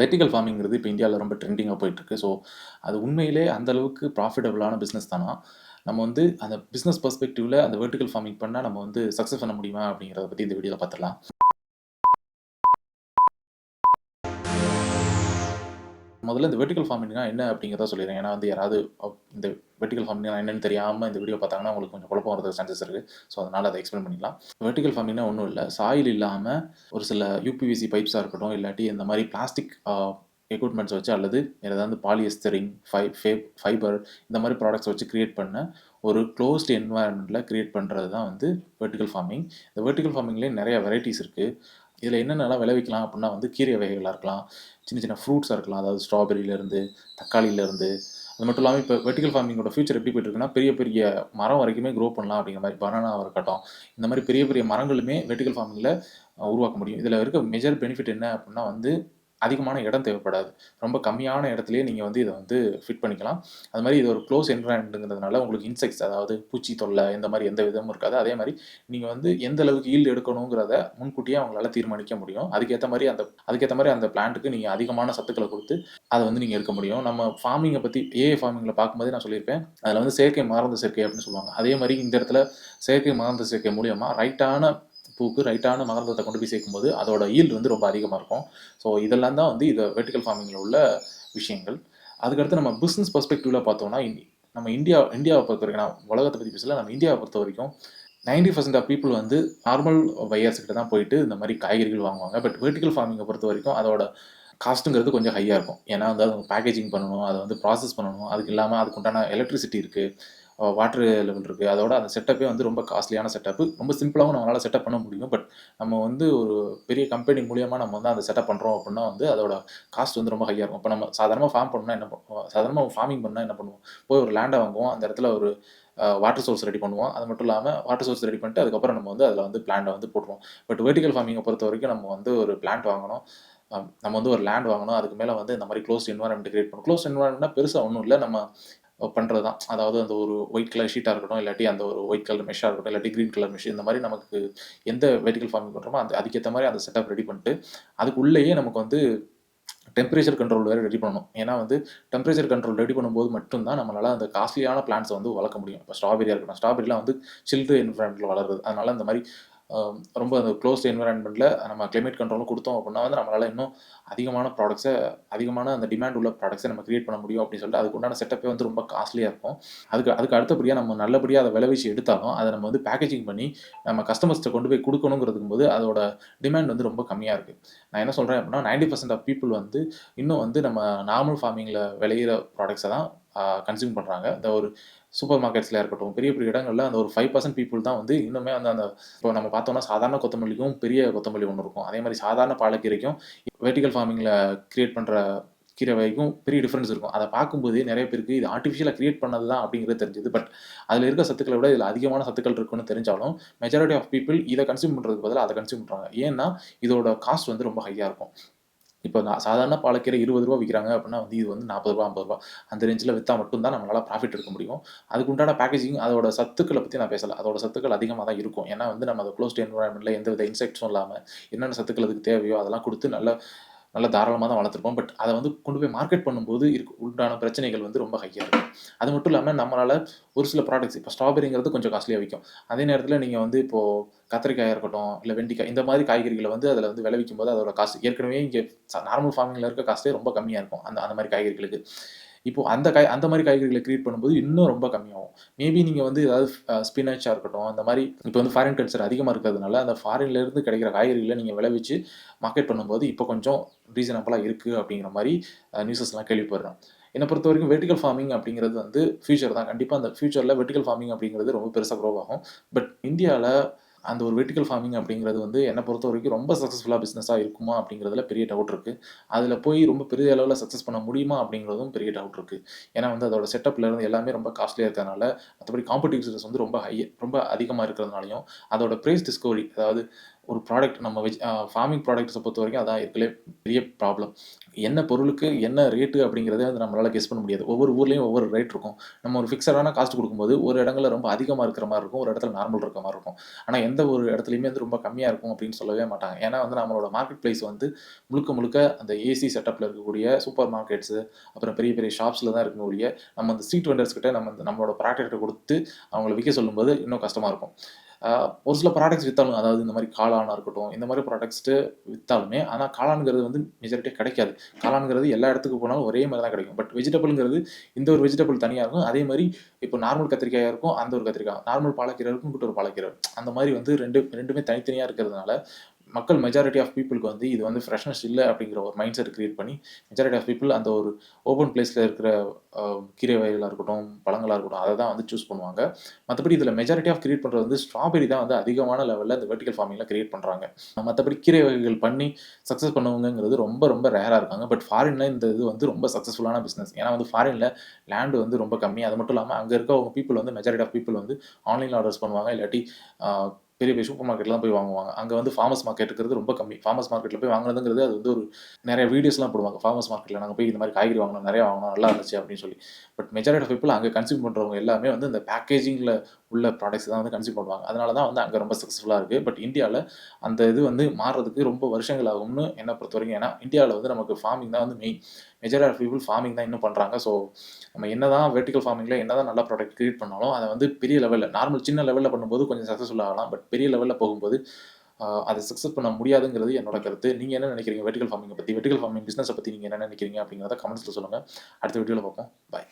Vertical ஃபார்மிங்கிறது இப்போ இந்தியாவில் ரொம்ப ட்ரெண்டிங்காக போயிட்டுருக்கு. ஸோ அது உண்மையிலே அந்த அளவுக்கு ப்ராஃபிட்டபுளான பிஸ்னஸ் தானா? நம்ம வந்து அந்த பிஸ்னஸ் பர்ஸ்பெக்டிவ்ல அந்த வெர்டிகல் ஃபார்மிங் பண்ணால் நம்ம வந்து சக்ஸஸ் பண்ண முடியுமா அப்படிங்கிறத பற்றி இந்த வீடியோவில் பார்த்துடலாம் முதல்ல இந்த வெர்டிகல் ஃபார்மிங்னா என்ன அப்படிங்கிறத சொல்லிடுறேன். ஏன்னா வந்து யாராவது இந்த வெர்டிகல் ஃபார்மிங்னா என்னன்னு தெரியாமல் இந்த வீடியோ பார்த்தாங்கன்னா உங்களுக்கு கொஞ்சம் குழப்பம் வரதுக்கு சான்சஸ் இருக்குது ஸோ அதனால் அதை எக்ஸ்பிளைன் பண்ணிக்கலாம். வெர்டிகல் ஃபார்மிங்னா ஒன்றும் இல்லை. சாயில் இல்லாமல் ஒரு சில யூபிவிசி பைப்ஸாக இருக்கட்டும் இல்லாட்டி இந்த மாதிரி பிளாஸ்டிக் எக்யூப்மெண்ட்ஸ் வச்சு அல்லது ஏதாவது பாலிஎஸ்டரிங் ஃபை ஃபேப் ஃபைபர் இந்த மாதிரி ப்ராடக்ட்ஸ் வச்சு கிரியேட் பண்ண ஒரு க்ளோஸ்ட் என்வாயன்மெண்ட்டில் கிரியேட் பண்ணுறது தான் வந்து வெர்டிகல் ஃபார்மிங் இந்த வெர்டிகல் ஃபார்மிங்லேயே நிறைய வெரைட்டிஸ் இருக்குது இதில் என்னென்னலாம் விளைவிக்கலாம் அப்படின்னா வந்து கீரை வகைகளாக இருக்கலாம் சின்ன சின்ன ஃப்ரூட்ஸாக இருக்கலாம். அதாவது ஸ்ட்ராபெரியிலேருந்து தக்காளியிலேருந்து. அது மட்டும் இல்லாமல் இப்போ வெர்டிகல் ஃபார்மிங்கோட ஃபியூச்சர் எப்படி போயிட்டு இருக்குன்னா பெரிய பெரிய மரம் வரைக்குமே க்ரோ பண்ணலாம் அப்படிங்கிற மாதிரி பனானாவாக இருக்கட்டும். இந்த மாதிரி பெரிய பெரிய மரங்களுமே வெர்டிகல் ஃபார்மிங்கில் உருவாக்க முடியும். இதில் இருக்க மெஜர் பெனிஃபிட் என்ன அப்படின்னா வந்து அதிகமான இடம் தேவைப்படாது. ரொம்ப கம்மியான இடத்துலையே நீங்கள் வந்து இதை வந்து ஃபிட் பண்ணிக்கலாம். அது மாதிரி இது ஒரு க்ளோஸ் என்வரான்மெண்ட்டுங்கிறதுனால உங்களுக்கு இன்செக்ட்ஸ் அதாவது பூச்சி தொல்லை இந்த மாதிரி எந்த விதமும் இருக்காது. அதே மாதிரி நீங்கள் வந்து எந்த அளவுக்கு ஈல்டு எடுக்கணுங்கிறத முன்கூட்டியே அவங்களால தீர்மானிக்க முடியும். அதுக்கேற்ற மாதிரி அந்த அதுக்கேற்ற மாதிரி அந்த பிளான்ட்டுக்கு நீங்கள் அதிகமான சத்துக்களை கொடுத்து அதை வந்து நீங்கள் எடுக்க முடியும். நம்ம ஃபார்மிங்கை பற்றி ஏஏ ஃபார்மிங்கில் பார்க்கும்போதே நான் சொல்லியிருப்பேன். அதில் வந்து செயற்கை மருந்து சேர்க்கை அப்படின்னு சொல்லுவாங்க. அதே மாதிரி இந்த இடத்துல செயற்கை மருந்து சேர்க்கை மூலியமாக ரைட்டான பூக்கு ரைட்டான மகரந்தத்தை கொண்டு போய் சேர்க்கும்போது அதோட ஈல்டு வந்து ரொம்ப அதிகமாக இருக்கும். ஸோ இதெல்லாம் தான் வந்து இது வெர்டிகல் ஃபார்மிங்கில் உள்ள விஷயங்கள். அதுக்கடுத்து நம்ம பிஸ்னஸ் பர்ஸ்பெக்டிவில் பார்த்தோம்னா நம்ம இந்தியா இந்தியாவை பொறுத்த வரைக்கும் நான் உலகத்தை பற்றி பேசல நம்ம இந்தியாவை பொறுத்த வரைக்கும் நைன்டி பர்சன்ட் ஆஃப் பீப்புள் வந்து நார்மல் பையர்ஸ் கிட்ட தான் போயிட்டு இந்த மாதிரி காய்கறிகள் வாங்குவாங்க. பட் வெர்டிக்கல் ஃபார்மிங்கை பொறுத்த வரைக்கும் அதோட காஸ்ட்டுங்கிறது கொஞ்சம் ஹையாக இருக்கும். ஏன்னா வந்து அது பேக்கேஜிங் பண்ணணும் அதை வந்து ப்ராசஸ் பண்ணணும். அதுக்கு இல்லாமல் அதுக்குண்டான எலக்ட்ரிசிட்டி இருக்குது வாட்டர் லெவல் இருக்குது அதோட அந்த செட்டப்பே வந்து ரொம்ப காஸ்ட்லியான செட்டப்பு ரொம்ப சிம்பிளாகவும் நம்மளால் செட்டப் பண்ண முடியும். பட் நம்ம வந்து ஒரு பெரிய கம்பெனி மூலியமாக நம்ம வந்து அந்த செட்டப் பண்ணுறோம் அப்படின்னா வந்து அதோட காஸ்ட் வந்து ரொம்ப ஹையாக இருக்கும். இப்போ நம்ம சாதாரணமாக ஃபார்ம் பண்ணால் என்ன பண்ணுவோம் சாதாரணமாக ஃபார்மிங் பண்ணால் என்ன பண்ணுவோம்? போய் ஒரு லேண்டை வாங்குவோம். அந்த இடத்துல ஒரு வாட்டர் சோர்ஸ் ரெடி பண்ணுவோம். அது மட்டும் இல்லாமல் வாட்டர் சோர்ஸ் ரெடி பண்ணிட்டு அதுக்கப்புறம் நம்ம வந்து அதில் வந்து பிளான்ட்டை வந்து போட்டுருவோம். பட் வெர்டிகல் ஃபார்மிங்கை பொறுத்த வரைக்கும் நம்ம வந்து ஒரு பிளான்ட் வாங்கணும். நம்ம வந்து ஒரு லேண்ட் வாங்கணும். அதுக்கு மேலே வந்து இந்த மாதிரி க்ளோஸ் என்வாரன்மெண்ட் கிரியேட் பண்ணணும். க்ளோஸ் என்வாரன்மெண்ட்னா பெருசாக ஒன்றும் இல்லை. நம்ம பண்ணுறது தான் அதாவது அந்த ஒரு ஒயிட் கலர் ஷீட்டாக இருக்கட்டும் இல்லாட்டி அந்த ஒரு ஒயிட் கலர் மெஷ்ஷாக இருக்கட்டும் இல்லாட்டி க்ரீன் கலர் மெஷ் இந்த மாதிரி நமக்கு எந்த வெர்டிக்கல் ஃபார்மிங் பண்ணுறோமோ அந்த அதுக்கேற்ற மாதிரி அந்த செட்டப் ரெடி பண்ணிட்டு அதுக்குள்ளேயே நமக்கு வந்து டெம்பரேச்சர் கண்ட்ரோல் வேறு ரெடி பண்ணணும். ஏன்னா வந்து டெம்பரேச்சர் கண்ட்ரோல் ரெடி பண்ணும்போது மட்டும்தான் நம்மளால் அந்த காஸ்ட்லியான பிளான்ஸை வந்து வளர்க்க முடியும். இப்போ ஸ்ட்ராபெரியாக இருக்கணும் ஸ்ட்ராபெரிலாம் வந்து சில்டு என்வரான்மெண்ட்டில் வளருது அதனால் அந்த மாதிரி ரொம்ப அந்த க்ளோஸ்ட் என்வரான்மெண்ட்டில் நம்ம கிளைமேட் கண்ட்ரோலும் கொடுத்தோம் அப்படின்னா வந்து நம்மளால் இன்னும் அதிகமான ப்ராடக்ட்ஸை அதிகமான அந்த டிமாண்ட் உள்ள ப்ராடக்ட்ஸை நம்ம கிரியேட் பண்ண முடியும் அப்படின்னு சொல்லிட்டு அதுக்கு உண்டான செட்டப்பே வந்து ரொம்ப காஸ்ட்லியாக இருக்கும். அதுக்கு அதுக்கு அடுத்தபடியாக நம்ம நல்லபடியாக அதை விளைவிச்சு எடுத்தாலும் அதை நம்ம வந்து பேக்கேஜிங் பண்ணி நம்ம கஸ்டமர்ஸ்ட்டை கொண்டு போய் கொடுக்கணுங்கிறதுக்கும் போது அதோட டிமாண்ட் வந்து ரொம்ப கம்மியாக இருக்குது நான் என்ன சொல்கிறேன் அப்படின்னா நைன்டி பர்சன்ட் ஆஃப் பீப்புள் வந்து இன்னும் வந்து நம்ம நார்மல் ஃபார்மிங்கில் விளையிற ப்ராடக்ட்ஸை தான் கன்சியூம் பண்ணுறாங்க இந்த ஒரு சூப்பர் மார்க்கெட்ஸில் இருக்கட்டும் பெரிய பெரிய இடங்களில் அந்த ஒரு ஃபைவ் பர்சன்ட் பீப்புள் தான் வந்து இன்னுமே அந்த அந்த இப்போ நம்ம பார்த்தோம்னா சாதாரண கொத்தமல்லிக்கும் பெரிய கொத்தமல்லி ஒன்று இருக்கும். அதே மாதிரி சாதாரண பாலக்கீரைக்கும் வெர்டிகல் ஃபார்மிங்கில் கிரியேட் பண்ணுற கீரை வகைக்கும் பெரிய டிஃப்ரென்ஸ் இருக்கும். அதை பார்க்கும்போதே நிறைய பேருக்கு இது ஆர்டிஃபிஷியலாக கிரியேட் பண்ணது தான் அப்படிங்கிறது தெரிஞ்சுது. பட் அதில் இருக்க சத்துக்களை விட இதில் அதிகமான சத்துக்கள் இருக்குன்னு தெரிஞ்சாலும் மெஜாரிட்டி ஆஃப் பீப்புள் இதை கன்சியூம் பண்ணுறதுக்கு பதிலாக அதை கன்சியூம் பண்ணுறாங்க ஏன்னா இதோட காஸ்ட் வந்து ரொம்ப ஹையாக இருக்கும். இப்போ நான் சாதாரண பாலக்கீரை இருபது ரூபா விற்கிறாங்க அப்படின்னா வந்து இது வந்து நாற்பது ரூபா ஐம்பது ரூபா. அந்த ரேஞ்சில் விற்றா மட்டும்தான் நம்மளால் ப்ராஃபிட் எடுக்க முடியும். அதுக்கு உண்டான பேக்கேஜிங் அதோட சத்துக்களை பற்றி நான் பேசலை. அதோட சத்துக்கள் அதிகமாக தான் இருக்கும். ஏன்னா வந்து நம்ம அதை க்ளோஸ்ட் என்வரான்மெண்ட்டில் எந்த வித இன்செக்ட்ஸும் இல்லாமல் என்னென்ன சத்துக்கள் அதுக்கு தேவையோ அதெல்லாம் கொடுத்து நல்ல நல்ல தாராளமாக தான் வளர்த்துருப்போம். பட் அதை வந்து கொண்டு போய் மார்க்கெட் பண்ணும்போது இருக்கு உண்டான பிரச்சனைகள் வந்து ரொம்ப ஹையாக இருக்கும். அது மட்டும் இல்லாமல் நம்மளால் ஒரு சில ப்ராடக்ட்ஸ் இப்போ ஸ்ட்ராபெரிங்கிறது கொஞ்சம் காஸ்ட்லியாக விற்கும் அதே நேரத்தில் நீங்கள் வந்து இப்போது கத்திரிக்காயாக இருக்கட்டும் இல்லை வெண்டிக்காய் இந்த மாதிரி காய்கறிகளை வந்து அதில் வந்து விளைவிக்கும் போது அதோட காசு ஏற்கனவே இங்கே நார்மல் ஃபார்மிங்கில் இருக்க காஸ்ட்டே ரொம்ப கம்மியாக இருக்கும். அந்த அந்த மாதிரி காய்கறிகளுக்கு. இப்போ அந்த காய் அந்த மாதிரி காய்கறிகளை கிரியேட் பண்ணும்போது இன்னும் ரொம்ப கம்மியாகும். மேபி நீங்கள் வந்து ஏதாவது ஸ்பினச்சாக இருக்கட்டும் அந்த மாதிரி இப்போ வந்து ஃபாரின் கல்ச்சர் அதிகமாக இருக்கிறதுனால அந்த ஃபாரின்லேருந்து கிடைக்கிற காய்கறிகளை நீங்கள் விளைவிச்சு மார்க்கெட் பண்ணும்போது இப்போ கொஞ்சம் ரீசனபிளாக இருக்குது அப்படிங்கிற மாதிரி நியூஸஸ்லாம் கேள்விப்படுறேன் என்னை பொறுத்த வரைக்கும் வெர்டிகல் ஃபார்மிங் அப்படிங்கிறது வந்து ஃபியூச்சர் தான். கண்டிப்பாக அந்த ஃபியூச்சரில் வெர்டிகல் ஃபார்மிங் அப்படிங்கிறது ரொம்ப பெருசாக க்ரோவ் ஆகும். பட் இந்தியாவில் அந்த ஒரு வெர்டிகல் ஃபார்மிங் அப்படிங்கிறது வந்து என்னை பொறுத்த வரைக்கும் ரொம்ப சக்ஸஸ்ஃபுல்லாக பிஸ்னஸாக இருக்குமா அப்படிங்கிறதுல பெரிய டவுட் இருக்குது அதில் போய் ரொம்ப பெரிய அளவில் சக்ஸஸ் பண்ண முடியுமா அப்படிங்கிறதும் பெரிய டவுட் இருக்குது ஏன்னா வந்து அதோட செட்டப்ல இருந்து எல்லாமே ரொம்ப காஸ்ட்லியாக இருக்கிறதுனால மற்றபடி காம்படிட்டிவ்ஸ் வந்து ரொம்ப ஹை ரொம்ப அதிகமாக இருக்கிறதுனாலையும் அதோட ப்ரைஸ் டிஸ்கவரி அதாவது ஒரு ப்ராடக்ட் நம்ம வெஜ் ஃபார்மிங் ப்ராடக்ட்ஸை பொறுத்த வரைக்கும் அதான் இருக்கலே பெரிய ப்ராப்ளம் என்ன பொருளுக்கு என்ன ரேட்டு அப்படிங்கிறதே வந்து நம்மளால் கெஸ் பண்ண முடியாது. ஒவ்வொரு ஊர்லேயும் ஒவ்வொரு ரேட் இருக்கும். நம்ம ஒரு ஃபிக்ஸடான காஸ்ட் கொடுக்கும்போது ஒரு இடங்களில் ரொம்ப அதிகமாக இருக்கிற மாதிரி இருக்கும் ஒரு இடத்துல நார்மல் இருக்கிற மாதிரி இருக்கும். ஆனால் எந்த ஒரு இடத்துலையுமே வந்து ரொம்ப கம்மியாக இருக்கும் அப்படின்னு சொல்லவே மாட்டாங்க. ஏன்னா வந்து நம்மளோட மார்க்கெட் ப்ளேஸ் வந்து முழுக்க முழுக்க அந்த ஏசி செட்டப்பில் இருக்கக்கூடிய சூப்பர் மார்க்கெட்ஸு அப்புறம் பெரிய பெரிய ஷாப்ஸில் தான் இருக்கக்கூடிய நம்ம அந்த ஸ்ட்ரீட் வெண்டர்ஸ் கிட்ட நம்ம நம்மளோட ப்ராடக்ட்டை கொடுத்து அவங்கள விற்க சொல்லும்போது இன்னும் கஷ்டமாக இருக்கும். ஒரு சில ப்ராடக்ட்ஸ் விற்றாலும் அதாவது இந்த மாதிரி காளானாக இருக்கட்டும் இந்த மாதிரி ப்ராடக்ட்ஸ்ட்டு விற்றாலுமே ஆனால் காளான்ங்கிறது வந்து மெஜாரிட்டியாக கிடைக்காது. காளான்ங்கிறது எல்லா இடத்துக்கு போனாலும் ஒரே மாதிரி தான் கிடைக்கும். பட் வெஜிடபிள்ங்கிறது இந்த ஒரு வெஜிடபிள் தனியாக இருக்கும். அதே மாதிரி இப்போ நார்மல் கத்திரிக்காயாக இருக்கும் அந்த ஒரு கத்திரிக்காய். நார்மல் பாலக்கீரை இருக்கும் கூட்டு ஒரு பாலக்கீரை. அந்த மாதிரி வந்து ரெண்டு ரெண்டுமே தனித்தனியாக இருக்கிறதுனால மக்கள் மெஜாரிட்டி ஆஃப் பீப்புளுக்கு வந்து இது வந்து ஃப்ரெஷ்னஸ் இல்லை அப்படிங்கிற ஒரு மைண்ட் செட் கிரியேட் பண்ணி மெஜாரிட்டி ஆஃப் பீப்புள் அந்த ஒரு ஓப்பன் பிளேஸில் இருக்கிற கீரை வகைகளாக இருக்கட்டும் பழங்களாக இருக்கட்டும் அதை தான் வந்து சூஸ் பண்ணுவாங்க. மற்றபடி இதில் மெஜாரிட்டி ஆஃப் கிரியேட் பண்ணுறது வந்து ஸ்ட்ராபெரி தான் வந்து அதிகமான லெவலில் இந்த வெர்டிகல் ஃபார்மிங்கில் கிரியேட் பண்ணுறாங்க மற்றபடி கீரை வகைகள் பண்ணி சக்ஸஸ் பண்ணுவாங்கங்கிறது ரொம்ப ரொம்ப ரேராக இருக்காங்க. பட் ஃபாரினில் இந்த இது வந்து ரொம்ப சக்ஸஸ்ஃபுல்லான பிஸ்னஸ் ஏன்னா வந்து ஃபாரினில் லேண்டு வந்து ரொம்ப கம்மி. அது மட்டும் இல்லாமல் அங்கே இருக்கவங்க பீப்புள் வந்து மெஜாரிட்டி ஆஃப் பீப்புள் வந்து ஆன்லைனில் ஆர்டர்ஸ் பண்ணுவாங்க. இல்லாட்டி பெரிய பெரிய சூப்பர் மார்க்கெட்லாம் போய் வாங்குவாங்க. அங்கே வந்து ஃபார்மஸ் மார்க்கெட் இருக்கிறது ரொம்ப கம்மி. ஃபார்மஸ் மார்க்கெட்டில் போய் வாங்கினதுங்கிறது அது வந்து ஒரு நிறைய வீடியோஸ்லாம் போடுவாங்க. ஃபார்மஸ் மார்க்கெட்டில் நாங்கள் போய் இந்த மாதிரி காய்கறி வாங்கினோம் நிறையா வாங்கினோம் நல்லா இருந்துச்சு அப்படின்னு சொல்லி. பட் மெஜாரிட்டி ஆஃப் பீப்புள் அங்கே கன்சியூம் பண்ணுறவங்க எல்லாமே வந்து இந்த பேக்கேஜிங்கில் உள்ள ப்ராடக்ட்ஸ் தான் வந்து கன்சியூம் பண்ணுவாங்க. அதனால தான் வந்து அங்கே ரொம்ப சக்ஸஸ்ஃபுல்லாக இருக்குது பட் இந்தியாவில் அந்த இது வந்து மாறுறதுக்கு ரொம்ப வருஷங்கள் ஆகும்னு என்னை பொறுத்த வரைக்கும் ஏன்னா இந்தியாவில் வந்து நமக்கு ஃபார்மிங் தான் வந்து main majority of people farming தான் இன்னும் பண்ணுறாங்க ஸோ நம்ம என்ன தான் வெர்டிக்கல் ஃபார்மிங்கில் என்ன தான் நல்ல ப்ராடக்ட் க்ரியேட் பண்ணாலும் அதை வந்து பெரிய லெவலில் நார்மல் சின்ன லெவலில் பண்ணும்போது கொஞ்சம் சக்ஸஸ்ஃபுல் ஆகலாம். பட் பெரிய லெவலில் போகும்போது அதை சக்ஸஸ் பண்ண முடியாதுங்கிறது என்னோட கருத்து. நீங்கள் என்ன நினைக்கிறீங்க? வெர்டிக்கல் ஃபார்மிங்கை பற்றி வெர்டிக்கல் ஃபார்மிங் பிஸ்னஸை பற்றி நீங்கள் என்ன நினைக்கிறீங்க? அப்படிங்கிறத கமெண்ட்ஸில் சொல்லுங்கள் அடுத்த வீடியோவில் பார்ப்போம். பாய்